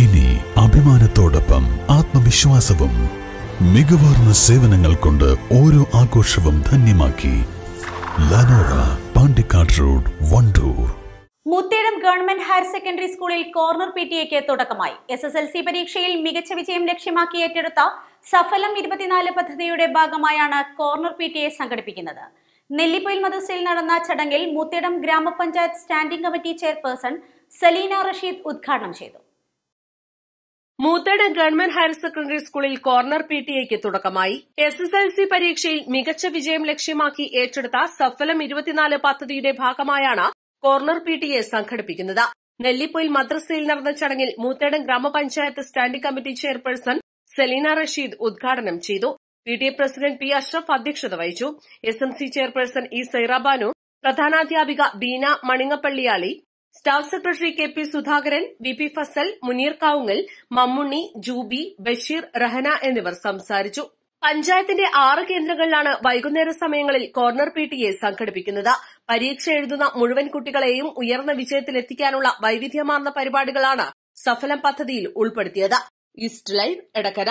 ഇനി അഭിമാനത്തോടൊപ്പം ആത്മവിശ്വാസവും മികവാർന്ന സേവനങ്ങൾ കൊണ്ട് ഓരോ ആഘോഷവും ധന്യമാക്കി Lanora Pandikkad road Wandoor. Moothedam government higher secondary സ്കൂളിൽ കോർണർ പി ടി എക്ക് തുടക്കമായി. എസ് എസ് എൽ സി പരീക്ഷയിൽ മികച്ച വിജയം ലക്ഷ്യമാക്കി ഏറ്റെടുത്ത സഫലം ഇരുപത്തിനാല് പദ്ധതിയുടെ ഭാഗമായാണ് കോർണർ പി ടി എ സംഘടിപ്പിക്കുന്നത്. നെല്ലിപ്പൊയിൽ മദ്രസയിൽ നടന്ന ചടങ്ങിൽ മുത്തേടം ഗ്രാമപഞ്ചായത്ത് standing committee chairperson Saleena Rasheed ഉദ്ഘാടനം ചെയ്തു. മൂത്തേടം ഗവൺമെന്റ് ഹയർ സെക്കൻഡറി സ്കൂളിൽ കോർണർ പി ടി എക്ക് തുടക്കമായി. എസ് എസ് എൽ സി പരീക്ഷയിൽ മികച്ച വിജയം ലക്ഷ്യമാക്കി ഏറ്റെടുത്ത സഫലം ഇരുപത്തിനാല് പദ്ധതിയുടെ ഭാഗമായാണ് കോർണർ പി ടി എ സംഘടിപ്പിക്കുന്നത്. നെല്ലിപ്പൊയിൽ മദ്രസയിൽ നടന്ന ചടങ്ങിൽ മൂത്തേടം ഗ്രാമപഞ്ചായത്ത് standing committee chairperson Seleena Rasheed ഉദ്ഘാടനം ചെയ്തു. P T A president P Ashraf അധ്യക്ഷത വഹിച്ചു. S M C chairperson E Sairabanu പ്രധാനാധ്യാപിക Beena Maningappalliyali staff secretary K P Sudhakaran V P Fasal Muneer Kavungal Mammunni Juby Basheer Rahana എന്നിവർ സംസാരിച്ചു. പഞ്ചായത്തിന്റെ ആറ് കേന്ദ്രങ്ങളിലാണ് വൈകുന്നേര സമയങ്ങളിൽ കോർണർ പി ടി എ സംഘടിപ്പിക്കുന്നത്. പരീക്ഷ എഴുതുന്ന മുഴുവൻ കുട്ടികളെയും ഉയർന്ന വിജയത്തിലെത്തിക്കാനുള്ള വൈവിധ്യമാർന്ന പരിപാടികളാണ് സഫലം പദ്ധതിയിൽ ഉൾപ്പെടുത്തിയത്. East live Edakkara.